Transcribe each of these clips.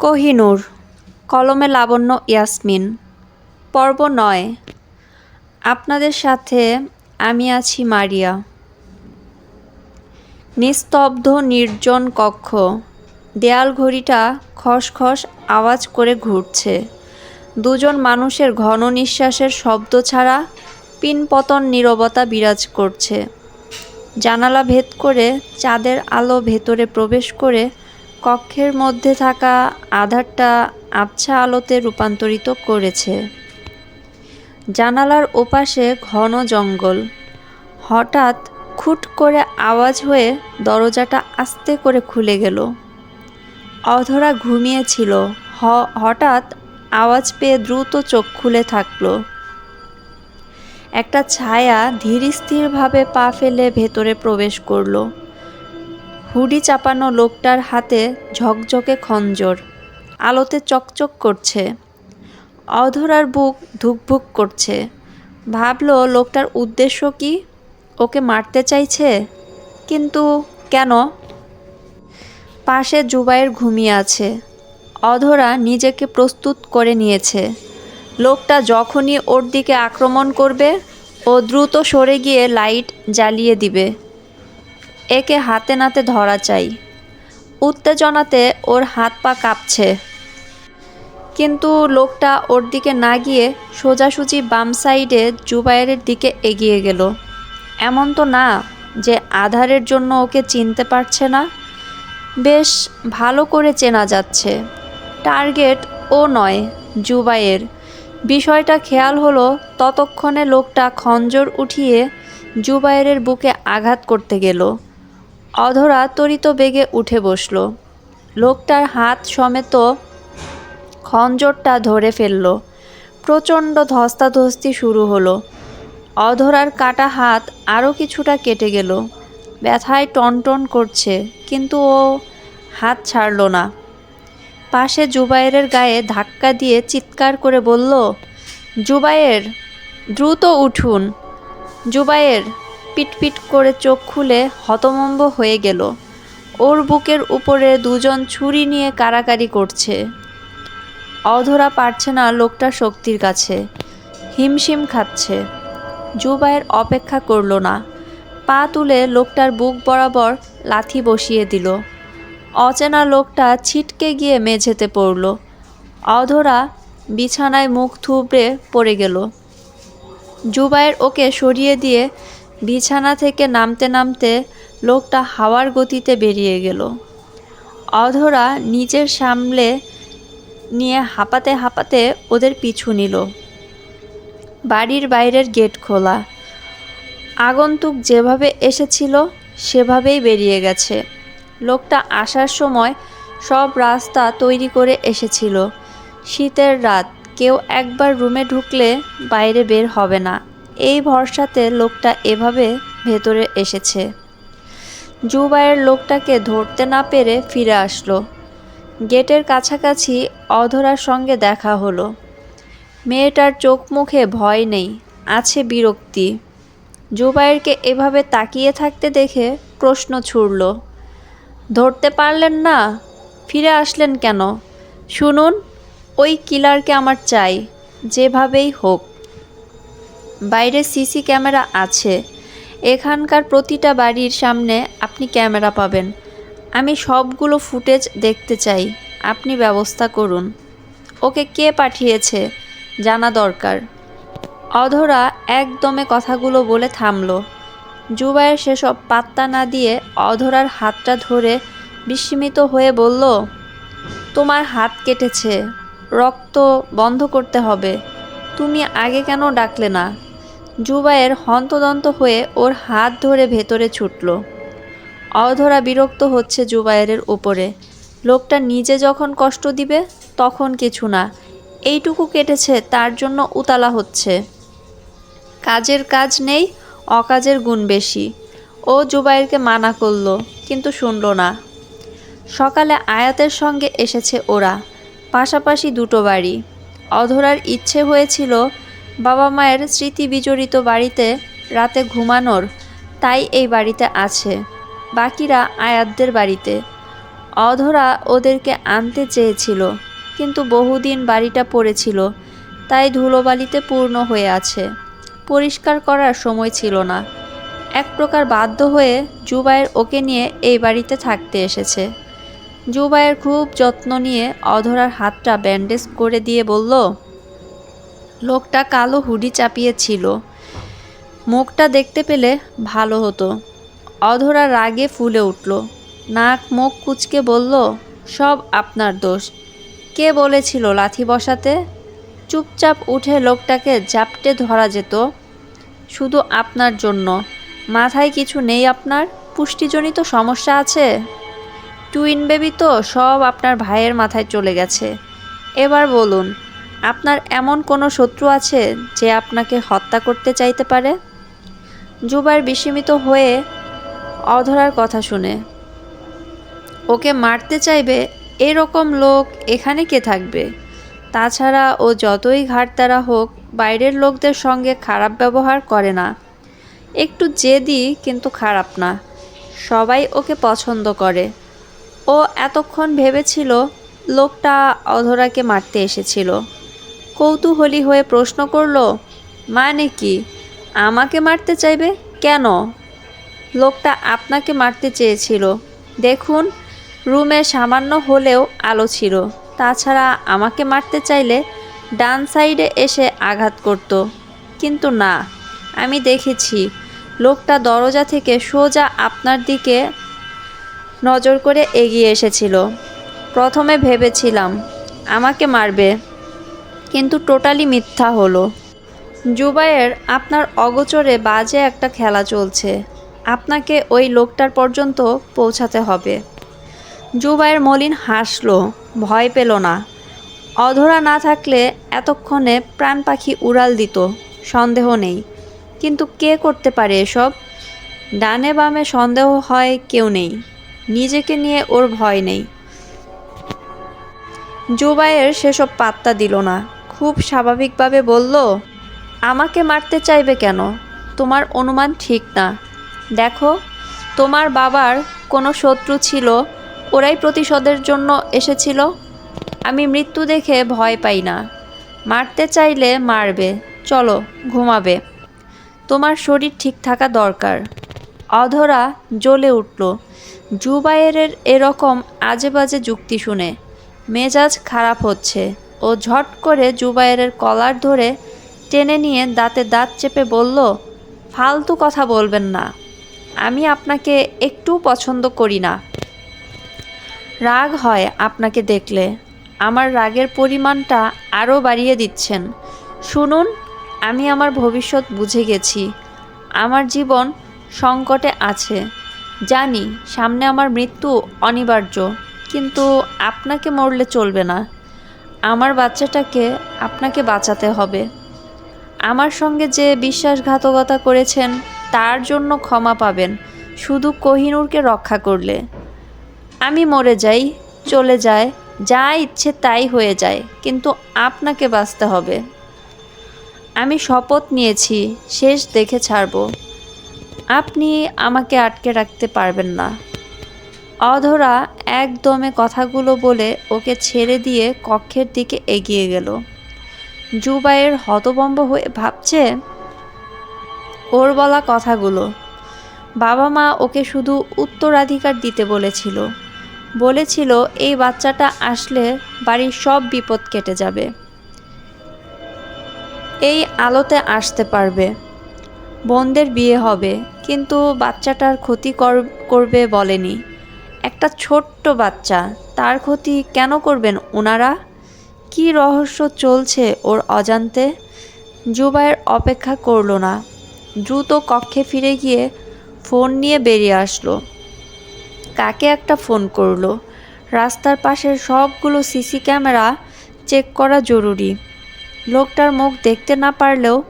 কোহিনূর, কলমে লাবণ্য ইয়াসমিন। পর্ব নয়। আপনাদের সাথে আমি আছি মারিয়া। নিস্তব্ধ, নির্জন কক্ষ। দেয়াল ঘড়িটা খসখস আওয়াজ করে ঘুরছে। দুজন মানুষের ঘন নিঃশ্বাসের শব্দ ছাড়া পিনপতন নীরবতা বিরাজ করছে। জানালা ভেদ করে চাঁদের আলো ভেতরে প্রবেশ করে কক্ষের মধ্যে থাকা আধারটা আবছা আলোতে রূপান্তরিত করেছে। জানালার ওপাশে ঘন জঙ্গল। হঠাৎ খুট করে আওয়াজ হয়ে দরজাটা আস্তে করে খুলে গেল। অধরা ঘুমিয়েছিল। হঠাৎ আওয়াজ পেয়ে দ্রুত চোখ খুলে থাকল। একটা ছায়া ধীর স্থিরভাবে পা ফেলে ভেতরে প্রবেশ করল। হুডি চাপানো লোকটার হাতে ঝকঝকে খঞ্জর, আলোতে চকচক করছে। অধরার বুক ধুকভুক করছে। ভাবলো, লোকটার উদ্দেশ্য কি? ওকে মারতে চাইছে? কিন্তু কেন? পাশে জুবাইয়ের ঘুমিয়ে আছে। অধরা নিজেকে প্রস্তুত করে নিয়েছে। লোকটা যখনই ওর দিকে আক্রমণ করবে, ও দ্রুত সরে গিয়ে লাইট জ্বালিয়ে দিবে। একে হাতে নাতে ধরা চাই। উত্তেজনাতে ওর হাত পা কাঁপছে। কিন্তু লোকটা ওর দিকে না গিয়ে সোজাসুজি বাম সাইডে জুবাইরের দিকে এগিয়ে গেল। এমন তো না যে আধারের জন্য ওকে চিনতে পারছে না। বেশ ভালো করে চেনা যাচ্ছে। টার্গেট ও নয় জুবাইয়ের বিষয়টা খেয়াল হলো ততক্ষণে লোকটা খঞ্জর উঠিয়ে জুবাইরের বুকে আঘাত করতে গেল। অধরা তরিত বেগে উঠে বসল। লোকটার হাত সমেত খঞ্জরটা ধরে ফেলল। প্রচণ্ড ধস্তাধস্তি শুরু হলো। অধরার কাটা হাত আরও কিছুটা কেটে গেল। ব্যথায় টনটন করছে, কিন্তু ও হাত ছাড়ল না। পাশে জুবাইরের গায়ে ধাক্কা দিয়ে চিৎকার করে বলল জুবাইর দ্রুত উঠুন। জুবাইর পিটপিট করে চোখ খুলে হতমম্ব হয়ে গেল। ওর বুকের উপরে দুজন ছুরি নিয়ে কারাকারি করছে। অধরা পারছে না লোকটা শক্তির কাছে। হিমশিম খাচ্ছে। জুবাইর অপেক্ষা করল না। পা তুলে লোকটার বুক বরাবর লাথি বসিয়ে দিল। অচেনা লোকটা ছিটকে গিয়ে মেঝেতে পড়ল। অধরা বিছানায় মুখ থুবড়ে পড়ে গেল। জুবাইর ওকে সরিয়ে দিয়ে বিছানা থেকে নামতে নামতে লোকটা হাওয়ার গতিতে বেরিয়ে গেল। অধরা নিজের সামলে নিয়ে হাঁপাতে হাঁপাতে ওদের পিছু নিল। বাড়ির বাইরের গেট খোলা। আগন্তুক যেভাবে এসেছিল, সেভাবেই বেরিয়ে গেছে। লোকটা আসার সময় সব রাস্তা তৈরি করে এসেছিল। শীতের রাত, কেউ একবার রুমে ঢুকলে বাইরে বের হবে না। এই ভরসাতে লোকটা এভাবে ভেতরে এসেছে। জুবাইয়ের লোকটাকে ধরতে না পেরে ফিরে আসলো। গেটের কাছাকাছি অধরার সঙ্গে দেখা হলো। মেয়েটার চোখ মুখে ভয় নেই, আছে বিরক্তি। জুবাইরকে এভাবে তাকিয়ে থাকতে দেখে প্রশ্ন ছুড়ল, ধরতে পারলেন না? ফিরে আসলেন কেন? শুনুন, ওই কিলারকে আমার চাই, যেভাবেই হোক। বাইরে সিসি ক্যামেরা আছে। এখানকার প্রতিটা বাড়ির সামনে আপনি ক্যামেরা পাবেন। আমি সবগুলো ফুটেজ দেখতে চাই। আপনি ব্যবস্থা করুন। ওকে কে পাঠিয়েছে? জানা দরকার। অধরা একদমে কথাগুলো বলে থামলো। জুবাইয়ের সেসব পাত্তা না দিয়ে অধরার হাতটা ধরে বিস্মিত হয়ে বলল, তোমার হাত কেটেছে। রক্ত বন্ধ করতে হবে। তুমি আগে কেন ডাকলে না? জুবাইয়ের হন্তদন্ত হয়ে ওর হাত ধরে ভেতরে ছুটল। অধরা বিরক্ত হচ্ছে জুবাইরের উপরে। লোকটা নিজে যখন কষ্ট দিবে, তখন কিছু না। এইটুকু কেটেছে, তার জন্য উতালা হচ্ছে। কাজের কাজ নেই, অকাজের গুণ বেশি। ও জুবাইরকে মানা করল, কিন্তু শুনল না। সকালে আয়াতের সঙ্গে এসেছে ওরা, পাশাপাশি দুটো বাড়ি। অধরার ইচ্ছে হয়েছিল বাবা মায়ের স্মৃতি বিজড়িত বাড়িতে রাতে ঘুমানোর তাই এই বাড়িতে আছে। বাকিরা আয়াতদের বাড়িতে। অধরা ওদেরকে আনতে চেয়েছিল, কিন্তু বহুদিন বাড়িটা পড়েছিল, তাই ধুলোবালিতে পূর্ণ হয়ে আছে। পরিষ্কার করার সময় ছিল না। এক প্রকার বাধ্য হয়ে জুবাইর ওকে নিয়ে এই বাড়িতে থাকতে এসেছে। জুবাইয়ের খুব যত্ন নিয়ে অধরার হাতটা ব্যান্ডেজ করে দিয়ে বলল লোকটা কালো হুডি চাপিয়েছিল। মুখটা দেখতে পেলে ভালো হতো। অধরা রাগে ফুলে উঠল। নাক মুখ কুচকে বলল, সব আপনার দোষ। কে বলেছিল লাথি বসাতে? চুপচাপ উঠে লোকটাকে জাপটে ধরা যেত। শুধু আপনার জন্য। মাথায় কিছু নেই আপনার? পুষ্টিজনিত সমস্যা আছে? টুইন বেবি তো সব আপনার ভাইয়ের মাথায় চলে গেছে। এবার বলুন আপনার এমন কোনো শত্রু আছে যে আপনাকে হত্যা করতে চাইতে পারে? জুবাইর বিস্মিত হয়ে অধরার কথা শুনে। ওকে মারতে চাইবে এরকম লোক এখানে কে থাকবে? তাছাড়া ও যতই ঘাটতারা হোক, বাইরের লোকদের সঙ্গে খারাপ ব্যবহার করে না। একটু জেদি কিন্তু খারাপ না। সবাই ওকে পছন্দ করে। ও এতক্ষণ ভেবেছিল লোকটা অধরাকে মারতে এসেছিল। কৌতূহলী হয়ে প্রশ্ন করল মানে কি? আমাকে মারতে চাইবে? কেন? লোকটা আপনাকে মারতে চেয়েছিল। দেখুন, রুমে সামান্য হলেও আলো ছিল। তাছাড়া আমাকে মারতে চাইলে ডান সাইডে এসে আঘাত করত। কিন্তু না, আমি দেখেছি লোকটা দরজা থেকে সোজা আপনার দিকে নজর করে এগিয়ে এসেছিল। প্রথমে ভেবেছিলাম, আমাকে মারবে। কিন্তু টোটালি মিথ্যা হলো। জুবাইয়ের আপনার অগোচরে বাজে একটা খেলা চলছে। আপনাকে ওই লোকটার পর্যন্ত পৌঁছাতে হবে। জুবাইয়ের মলিন হাসলো, ভয় পেল না। অধরা না থাকলে এতক্ষণে প্রাণ পাখি উড়াল দিত, সন্দেহ নেই। কিন্তু কে করতে পারে এসব? ডানে বামে সন্দেহ হয় কেউ নেই। নিজেকে নিয়ে ওর ভয় নেই। জুবাইয়ের সেসব পাত্তা দিল না। খুব স্বাভাবিকভাবে বলল, আমাকে মারতে চাইবে কেন? তোমার অনুমান ঠিক না। দেখো, তোমার বাবার কোনো শত্রু ছিল, ওরাই প্রতিশোধের জন্য এসেছিল। আমি মৃত্যু দেখে ভয় পাই না। মারতে চাইলে মারবে। চলো, ঘুমাবে। তোমার শরীর ঠিক থাকা দরকার। অধরা জ্বলে উঠল। জুবাইরের এরকম আজে বাজে যুক্তি শুনে। মেজাজ খারাপ হচ্ছে। ও ঝট করে জুবাইরের কলার ধরে টেনে নিয়ে দাঁতে দাঁত চেপে বলল, ফালতু কথা বলবেন না। আমি আপনাকে একটু পছন্দ করি না। রাগ হয় আপনাকে দেখলে। আমার রাগের পরিমাণটা আরও বাড়িয়ে দিচ্ছেন। শুনুন, আমি আমার ভবিষ্যৎ বুঝে গেছি। আমার জীবন সংকটে আছে। জানি সামনে আমার মৃত্যু অনিবার্য, কিন্তু আপনাকে মরলে চলবে না। আমার বাচ্চাটাকে আপনাকে বাঁচাতে হবে। আমার সঙ্গে যে বিশ্বাসঘাতকতা করেছেন, তার জন্য ক্ষমা পাবেন। শুধু কোহিনূরকে রক্ষা করলে। আমি মরে যাই, চলে যায়, যা ইচ্ছে তাই হয়ে যায়, কিন্তু আপনাকে বাঁচতে হবে। আমি শপথ নিয়েছি, শেষ দেখে ছাড়ব। আপনি আমাকে আটকে রাখতে পারবেন না। অধরা একদমে কথাগুলো বলে ওকে ছেড়ে দিয়ে কক্ষের দিকে এগিয়ে গেল। জুবাইয়ের হতবম্ব হয়ে ভাবছে, ওর বলা কথাগুলো। বাবা মা ওকে শুধু উত্তরাধিকার দিতে বলেছিল। বলেছিল, এই বাচ্চাটা আসলে বাড়ির সব বিপদ কেটে যাবে। এই আলোতে আসতে পারবে। বোনদের বিয়ে হবে, কিন্তু বাচ্চাটার ক্ষতি কর- করবে বলেনি। একটা ছোট্ট বাচ্চা, তার ক্ষতি কেন করবেন ওনারা কি রহস্য চলছে ওর অজান্তে? জুবাইর অপেক্ষা করল না। দ্রুত কক্ষে ফিরে গিয়ে ফোন নিয়ে বেরিয়ে আসলো। কাকে একটা ফোন করল? রাস্তার পাশের সবগুলো সিসি ক্যামেরা চেক করা জরুরি। লোকটার মুখ দেখতে না পারলেও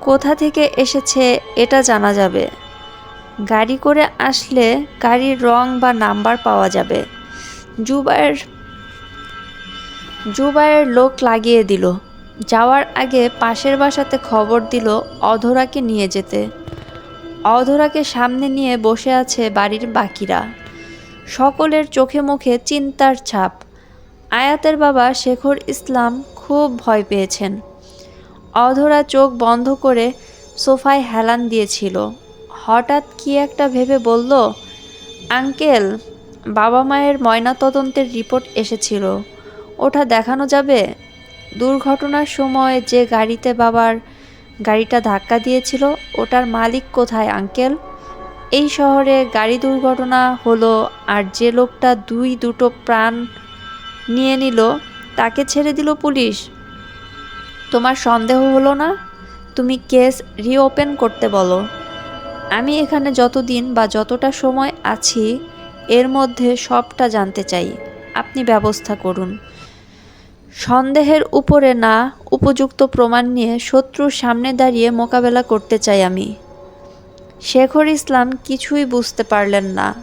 কোথা থেকে এসেছে এটা জানা যাবে। গাড়ি করে আসলে গাড়ির রং বা নাম্বার পাওয়া যাবে। জুবায়ের জুবায়ের লোক লাগিয়ে দিল। যাওয়ার আগে পাশের বাসাতে খবর দিল অধরাকে নিয়ে যেতে। অধরাকে সামনে নিয়ে বসে আছে বাড়ির বাকিরা। সকলের চোখে মুখে চিন্তার ছাপ। আয়াতের বাবা শেখর ইসলাম খুব ভয় পেয়েছেন। অধরা চোখ বন্ধ করে সোফায় হেলান দিয়েছিল। হঠাৎ কি একটা ভেবে বলল, আঙ্কেল, বাবা মায়ের ময়নাতদন্তের রিপোর্ট এসেছিল। ওটা দেখানো যাবে? দুর্ঘটনার সময় যে গাড়িতে বাবার গাড়িটা ধাক্কা দিয়েছিল, ওটার মালিক কোথায়, আঙ্কেল? এই শহরে গাড়ি দুর্ঘটনা হলো আর যে লোকটা দুই দুটো প্রাণ নিয়ে নিল, তাকে ছেড়ে দিল পুলিশ। তোমার সন্দেহ হলো না? তুমি কেস রিওপেন করতে বলো। আমি এখানে যতদিন বা যতটা সময় আছি, এর মধ্যে সবটা জানতে চাই। আপনি ব্যবস্থা করুন। সন্দেহের উপরে না উপযুক্ত প্রমাণ নিয়ে শত্রুর সামনে দাঁড়িয়ে মোকাবেলা করতে চাই আমি। শেখর ইসলাম কিছুই বুঝতে পারলেন না।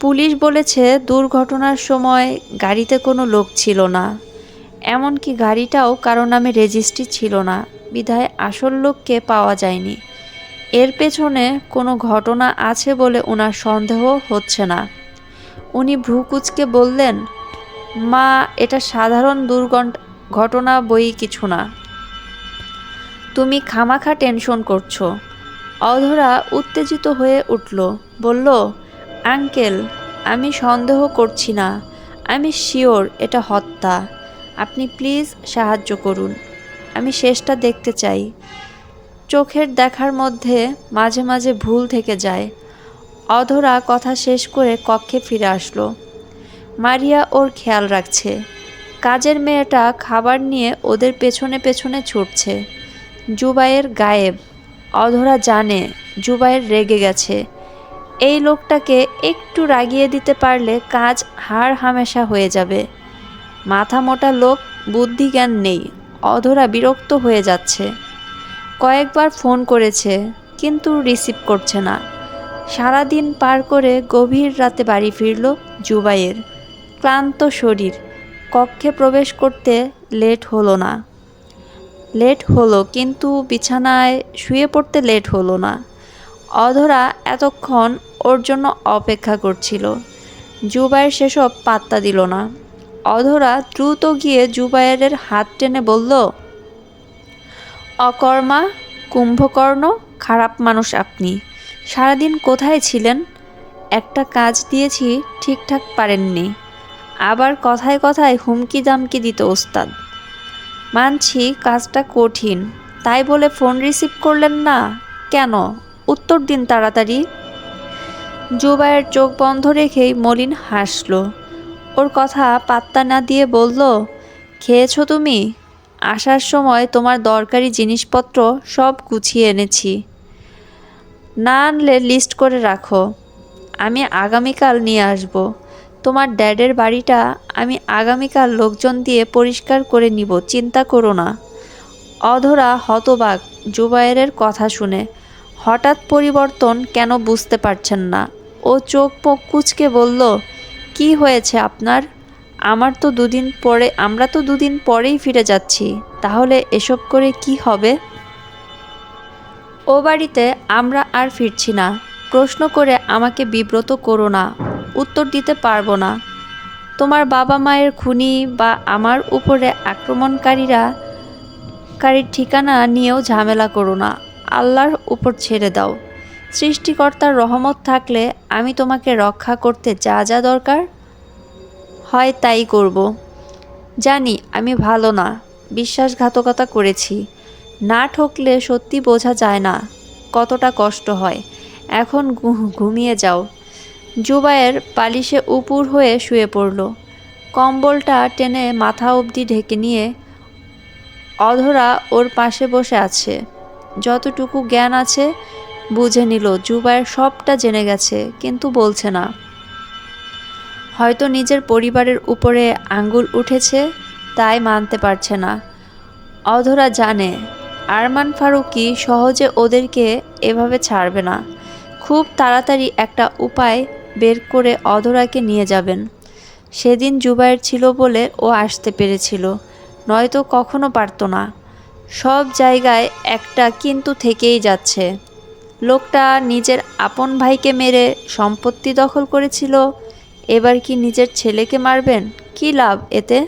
পুলিশ বলেছে, দুর্ঘটনার সময় গাড়িতে কোনো লোক ছিল না। এমনকি গাড়িটাও কারও নামে রেজিস্ট্রি ছিল না। বিধায় আসল লোককে পাওয়া যায়নি। এর পেছনে কোনো ঘটনা আছে বলে ওনার সন্দেহ হচ্ছে না। উনি ভ্রুকুচকে বললেন, মা, এটা সাধারণ দুর্ঘট ঘটনা বই কিছু না। তুমি খামাখা টেনশন করছ অধরা উত্তেজিত হয়ে উঠল, বলল, আঙ্কেল, আমি সন্দেহ করছি না। আমি শিওর এটা হত্যা। আপনি প্লিজ সাহায্য করুন। আমি শেষটা দেখতে চাই। চোখের দেখার মধ্যে মাঝে মাঝে ভুল থেকে যায়। অধরা কথা শেষ করে কক্ষে ফিরে আসলো। মারিয়া ওর খেয়াল রাখছে। কাজের মেয়েটা খাবার নিয়ে ওদের পেছনে পেছনে ছুটছে। জুবাইয়ের গায়েব। অধরা জানে জুবাইয়ের রেগে গেছে। এই লোকটাকে একটু রাগিয়ে দিতে পারলে কাজ হাড় হামেশা হয়ে যাবে। মাথা মোটা লোক বুদ্ধি জ্ঞান নেই। অধরা বিরক্ত হয়ে যাচ্ছে। কয়েকবার ফোন করেছে, কিন্তু রিসিভ করছে না। সারাদিন পার করে গভীর রাতে বাড়ি ফিরল জুবাইয়ের। ক্লান্ত শরীর, কক্ষে প্রবেশ করতে লেট হলো না। লেট হলো, কিন্তু বিছানায় শুয়ে পড়তে লেট হলো না। অধরা এতক্ষণ ওর জন্য অপেক্ষা করছিল। জুবাইয়ের সেসব পাত্তা দিল না। অধরা দ্রুত গিয়ে জুবাইয়ের হাত টেনে বলল অকর্মা, কুম্ভকর্ণ, খারাপ মানুষ আপনি। সারাদিন কোথায় ছিলেন? একটা কাজ দিয়েছি, ঠিকঠাক পারেননি। আবার কথায় কথায় হুমকি দামকি দিত ওস্তাদ। মানছি কাজটা কঠিন। তাই বলে ফোন রিসিভ করলেন না? কেন? উত্তর দিন তাড়াতাড়ি। জুবাইয়ের চোখ বন্ধ রেখেই মলিন হাসল। ওর কথা পাত্তা না দিয়ে বলল, খেয়েছো তুমি? আসার সময় তোমার দরকারি জিনিসপত্র সব গুছিয়ে এনেছি। না আনলে লিস্ট করে রাখো। আমি আগামীকাল নিয়ে আসব। তোমার ড্যাডের বাড়িটা আমি আগামীকাল লোকজন দিয়ে পরিষ্কার করে নিব, চিন্তা করো না। অধরা হতবাক জুবায়ের কথা শুনে। হঠাৎ পরিবর্তন কেন বুঝতে পারছেন না। ও চোখ পোক কুচকে বলল, কি হয়েছে আপনার? আমার তো দুদিন পরে, আমরা তো দুদিন পরেই ফিরে যাচ্ছি। তাহলে এসব করে কি হবে? ও বাড়িতে আমরা আর ফিরছি না। প্রশ্ন করে আমাকে বিব্রত করো না। উত্তর দিতে পারব না। তোমার বাবা মায়ের খুনি বা আমার উপরে আক্রমণকারীরা, কারীর ঠিকানা নিয়েও ঝামেলা করো না। আল্লাহর উপর ছেড়ে দাও। সৃষ্টিকর্তার রহমত থাকলে আমি তোমাকে রক্ষা করতে যা যা দরকার হয় তাই করব। জানি, আমি ভালো না। বিশ্বাসঘাতকতা করেছি। না ঠকলে সত্যি বোঝা যায় না কতটা কষ্ট হয়। এখন ঘুমিয়ে যাও। জুবায়ের পালিশে উপুর হয়ে শুয়ে পড়ল। কম্বলটা টেনে মাথা অবধি ঢেকে নিয়ে অধরা ওর পাশে বসে আছে। যতটুকু জ্ঞান আছে, বুঝে নিল, জুবায়ের সবটা জেনে গেছে, কিন্তু বলছে না। হয়তো নিজের পরিবারের উপরে আঙ্গুল উঠেছে, তাই মানতে পারছে না। অধরা জানে, আরমান ফারুকি সহজে ওদেরকে এভাবে ছাড়বে না। খুব তাড়াতাড়ি একটা উপায় বের করে অধরাকে নিয়ে যাবেন। সেদিন জুবাইর ছিল বলে ও আসতে পেরেছিল, নয়তো কখনো পারতো না। সব জায়গায় একটা কিন্তু থেকেই যাচ্ছে। লোকটা নিজের আপন ভাইকে মেরে সম্পত্তি দখল করেছিল এবার কি নিজের ছেলেকে মারবেন? কি লাভ এতে?